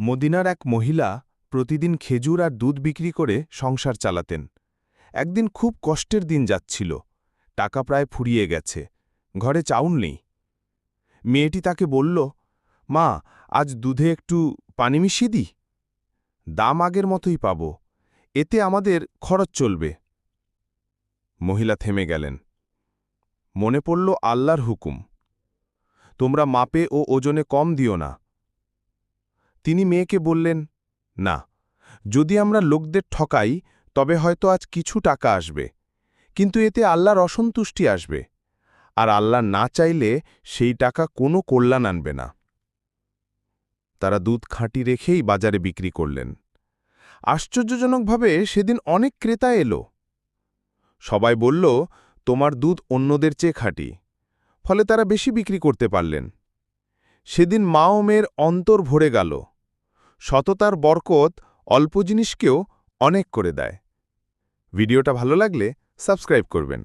মদিনার এক মহিলা প্রতিদিন খেজুর আর দুধ বিক্রি করে সংসার চালাতেন। একদিন খুব কষ্টের দিন যাচ্ছিল। টাকা প্রায় ফুরিয়ে গেছে। ঘরে চাউল নেই। মেয়েটি তাকে বলল, মা, আজ দুধে একটু পানি মিশিয়ে দিই? দাম আগের মতোই পাব। এতে আমাদের খরচ চলবে। মহিলা থেমে গেলেন। মনে পড়ল আল্লাহর হুকুম। তোমরা মাপে ও ওজনে কম দিও না। তিনি মেয়েকে বললেন, না, যদি আমরা লোকদের ঠকাই, তবে হয়তো আজ কিছু টাকা আসবে। কিন্তু এতে আল্লাহর অসন্তুষ্টি আসবে। আর আল্লাহ না চাইলে সেই টাকা কোনো কল্যাণ আনবে না। তারা দুধ খাঁটি রেখেই বাজারে বিক্রি করলেন। আশ্চর্যজনকভাবে সেদিন অনেক ক্রেতা এলো। সবাই বলল, তোমার দুধ অন্যদের চেয়ে খাঁটি। ফলে তারা বেশি বিক্রি করতে পারলেন। সেদিন মা ও মেয়ের অন্তর ভরে গেল। সততার বরকত অল্প জিনিসকেও অনেক করে দেয়। ভিডিওটা ভালো লাগলে সাবস্ক্রাইব করবেন।